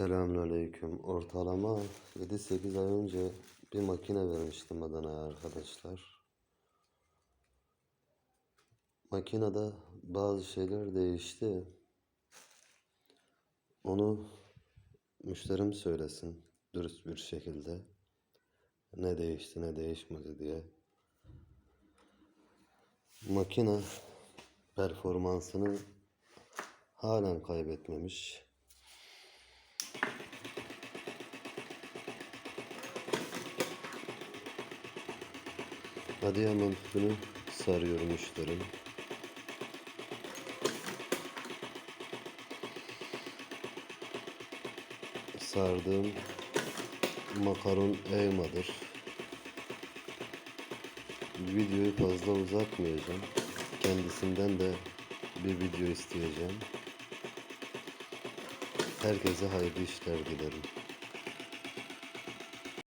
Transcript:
Selamünaleyküm. Ortalama 7-8 ay önce bir makine vermiştim Adana'ya arkadaşlar. Makinede bazı şeyler değişti. Onu müşterim söylesin dürüst bir şekilde. Ne değişti ne değişmedi diye. Makine performansını halen kaybetmemiş. Adıyaman tüpünü sarıyor müşterim. Sardığım makaron elmadır. Videoyu fazla uzatmayacağım. Kendisinden de bir video isteyeceğim. Herkese hayırlı işler dilerim.